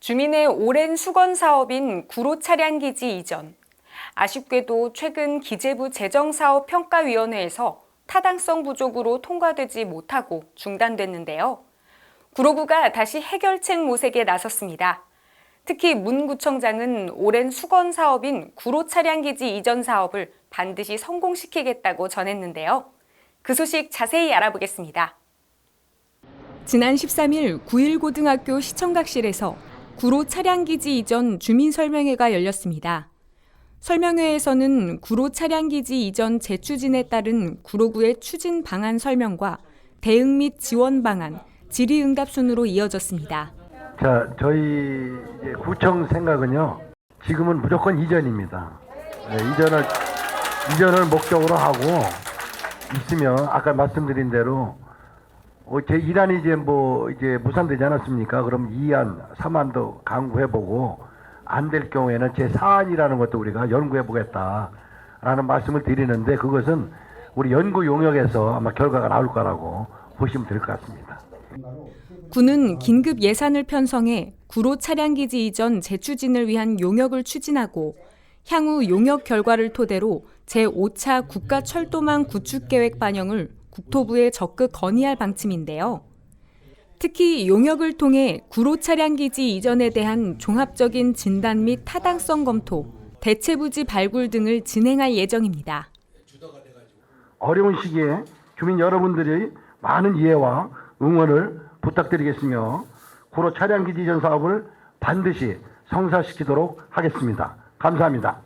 주민의 오랜 수건 사업인 구로 차량 기지 이전. 아쉽게도 최근 기재부 재정사업 평가위원회에서 타당성 부족으로 통과되지 못하고 중단됐는데요. 구로구가 다시 해결책 모색에 나섰습니다. 특히 문 구청장은 오랜 수건 사업인 구로 차량 기지 이전 사업을 반드시 성공시키겠다고 전했는데요. 그 소식 자세히 알아보겠습니다. 지난 13일 9일 고등학교 시청각실에서 구로 차량기지 이전 주민설명회가 열렸습니다. 설명회에서는 구로 차량기지 이전 재추진에 따른 구로구의 추진 방안 설명과 대응 및 지원 방안, 질의응답 순으로 이어졌습니다. 자, 저희 구청 생각은요. 지금은 무조건 이전입니다. 네, 이전을 이전을 목적으로 하고 있으면 아까 말씀드린 대로 어, 제 1안이 이제 뭐 이제 무산되지 않았습니까? 그럼 2안, 3안도 강구해보고 안 될 경우에는 제 4안이라는 것도 우리가 연구해보겠다라는 말씀을 드리는데 그것은 우리 연구 용역에서 아마 결과가 나올 거라고 보시면 될 것 같습니다. 군은 긴급 예산을 편성해 구로 차량 기지 이전 재추진을 위한 용역을 추진하고 향후 용역 결과를 토대로 제5차 국가 철도망 구축 계획 반영을 국토부에 적극 건의할 방침인데요. 특히 용역을 통해 구로 차량 기지 이전에 대한 종합적인 진단 및 타당성 검토, 대체 부지 발굴 등을 진행할 예정입니다. 어려운 시기에 주민 여러분들의 많은 이해와 응원을 부탁드리겠으며 구로 차량 기지 이전 사업을 반드시 성사시키도록 하겠습니다. 감사합니다.